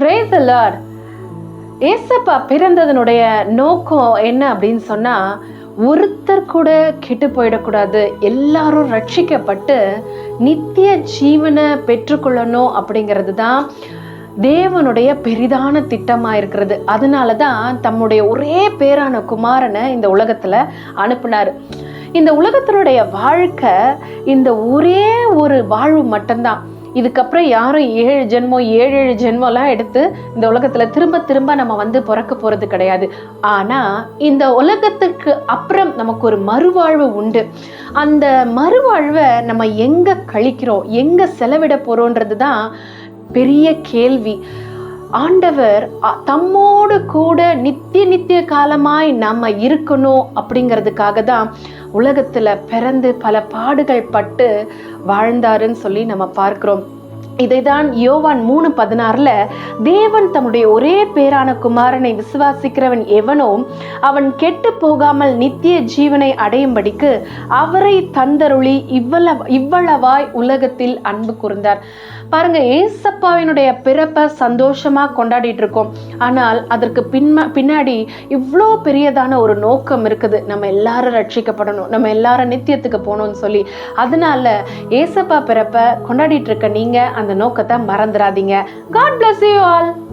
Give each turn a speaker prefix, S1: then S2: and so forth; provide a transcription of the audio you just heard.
S1: Brace Lord ஏசப்பா பிறந்ததனுடைய நோக்கம் என்ன அப்படின்னு சொன்னால் ஒருத்தர் கூட கெட்டு போயிடக்கூடாது. எல்லாரும் ரட்சிக்கப்பட்டு நித்திய ஜீவனை பெற்றுக்கொள்ளணும் அப்படிங்கிறது தான் தேவனுடைய பெரிதான திட்டமாக இருக்கிறது. அதனால தான் தம்முடைய ஒரே பேரான குமாரனை இந்த உலகத்துல அனுப்புனாரு. இந்த உலகத்தினுடைய வாழ்க்கை இந்த ஒரே ஒரு வாழ்வு மட்டும்தான். இதுக்கப்புறம் யாரும் ஏழு ஜென்மம் ஏழு ஏழு ஜென்மம்லாம் எடுத்து இந்த உலகத்தில் திரும்ப திரும்ப நம்ம வந்து பிறக்க போகிறது கிடையாது. ஆனால் இந்த உலகத்துக்கு அப்புறம் நமக்கு ஒரு மறுவாழ்வு உண்டு. அந்த மறுவாழ்வை நம்ம எங்கே கழிக்கிறோம்? எங்கே செலவிட போகிறோன்றது தான் பெரிய கேள்வி. ஆண்டவர் அ- தம்மோடு கூட நித்திய நித்திய காலமாய் நம்ம இருக்கணும் அப்படிங்கிறதுக்காக தான் உலகத்தில் பிறந்து பல பாடுகள் பட்டு வாழ்ந்தாருன்னு சொல்லி நம்ம பார்க்கிறோம். இதைதான் யோவான் மூணு பதினாறுல தேவன் தம்முடைய ஒரே பேரான குமாரனை விசுவாசிக்கிறவன் எவனோ அவன் கெட்டு போகாமல் நித்திய ஜீவனை அடையும்படிக்கு அவரை தந்தருளி இவ்வளவு இவ்வளவாய் உலகத்தில் அன்பு கூர்ந்தார். பாருங்க ஏசப்பாவினுடைய பிறப்பை சந்தோஷமா கொண்டாடிட்டு இருக்கோம். ஆனால் அதற்கு பின்ம பின்னாடி இவ்வளோ பெரியதான ஒரு நோக்கம் இருக்குது. நம்ம எல்லாரும் ரட்சிக்கப்படணும். நம்ம எல்லாரும் நித்தியத்துக்கு போகணும்னு சொல்லி. அதனால ஏசப்பா பிறப்பை கொண்டாடிட்டு இருக்க நீங்க அந்த நோக்கத்தை மறந்துடாதீங்க. God bless you all